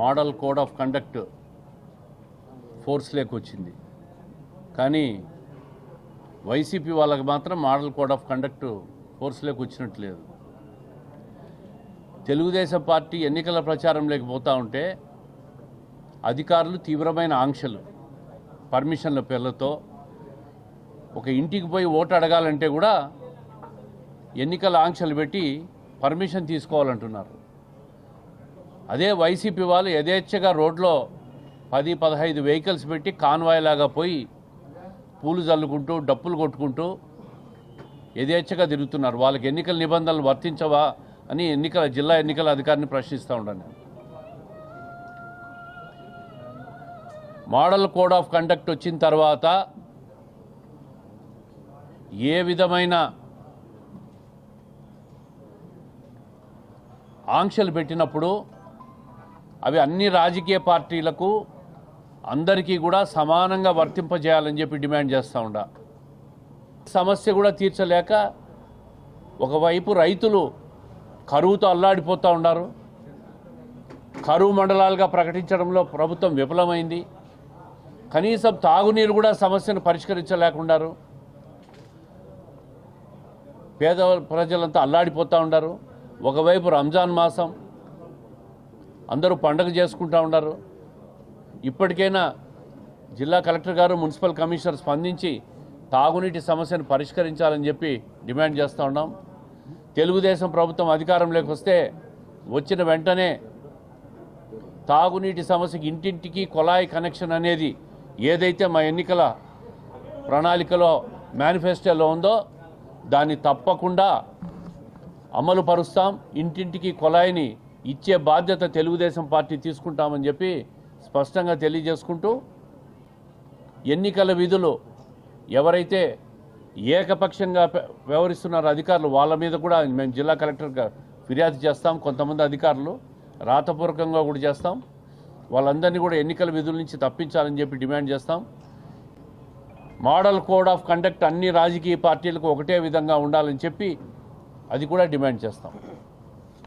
Model code of conduct ఫోర్స్లోకి వచ్చింది. కానీ వైసీపీ వాళ్ళకి మాత్రం మోడల్ కోడ్ ఆఫ్ కండక్ట్ ఫోర్స్లోకి వచ్చినట్టు లేదు. తెలుగుదేశం పార్టీ ఎన్నికల ప్రచారం లేకపోతూ ఉంటే అధికారులు తీవ్రమైన ఆంక్షలు పర్మిషన్ల పేర్లతో ఒక ఇంటికి పోయి ఓటు అడగాలంటే కూడా ఎన్నికల ఆంక్షలు పెట్టి పర్మిషన్ తీసుకోవాలంటున్నారు. అదే వైసీపీ వాళ్ళు యథేచ్ఛగా రోడ్లో పది పదహైదు వెహికల్స్ పెట్టి కాన్వాయ్ లాగా పోయి పూలు చల్లుకుంటూ డప్పులు కొట్టుకుంటూ యథేచ్ఛగా తిరుగుతున్నారు వాళ్ళకి ఎన్నికల నిబంధనలు వర్తించవా అని ఎన్నికల జిల్లా ఎన్నికల అధికారిని ప్రశ్నిస్తూ ఉన్నాను నేను. మోడల్ కోడ్ ఆఫ్ కండక్ట్ వచ్చిన తర్వాత ఏ విధమైన ఆంక్షలు పెట్టినప్పుడు అవి అన్ని రాజకీయ పార్టీలకు అందరికీ కూడా సమానంగా వర్తింపజేయాలని చెప్పి డిమాండ్ చేస్తూ ఉండ. సమస్య కూడా తీర్చలేక ఒకవైపు రైతులు కరువుతో అల్లాడిపోతూ ఉన్నారు కరువు మండలాలుగా ప్రకటించడంలో ప్రభుత్వం విఫలమైంది. కనీసం తాగునీరు కూడా సమస్యను పరిష్కరించలేకున్నారు పేద ప్రజలంతా అల్లాడిపోతూ ఉన్నారు ఒకవైపు రంజాన్ మాసం అందరూ పండగ చేసుకుంటూ ఉన్నారు. ఇప్పటికైనా జిల్లా కలెక్టర్ గారు మున్సిపల్ కమిషనర్ స్పందించి తాగునీటి సమస్యను పరిష్కరించాలని చెప్పి డిమాండ్ చేస్తూ ఉన్నాం. తెలుగుదేశం ప్రభుత్వం అధికారంలోకి వస్తే వచ్చిన వెంటనే తాగునీటి సమస్యకి ఇంటింటికి కొలాయి కనెక్షన్ అనేది ఏదైతే మా ఎన్నికల ప్రణాళికలో మేనిఫెస్టోలో ఉందో దాన్ని తప్పకుండా అమలు పరుస్తాం. ఇంటింటికి కొలాయిని ఇచ్చే బాధ్యత తెలుగుదేశం పార్టీ తీసుకుంటామని చెప్పి స్పష్టంగా తెలియజేసుకుంటూ ఎన్నికల విధులు ఎవరైతే ఏకపక్షంగా వ్యవహరిస్తున్నారు వ్యవహరిస్తున్నారో అధికారులు వాళ్ళ మీద కూడా మేము జిల్లా కలెక్టర్గా ఫిర్యాదు చేస్తాం. కొంతమంది అధికారులు రాతపూర్వకంగా కూడా చేస్తాం. వాళ్ళందరినీ కూడా ఎన్నికల విధుల నుంచి తప్పించాలని చెప్పి డిమాండ్ చేస్తాం. మోడల్ కోడ్ ఆఫ్ కండక్ట్ అన్ని రాజకీయ పార్టీలకు ఒకటే విధంగా ఉండాలని చెప్పి అది కూడా డిమాండ్ చేస్తాం.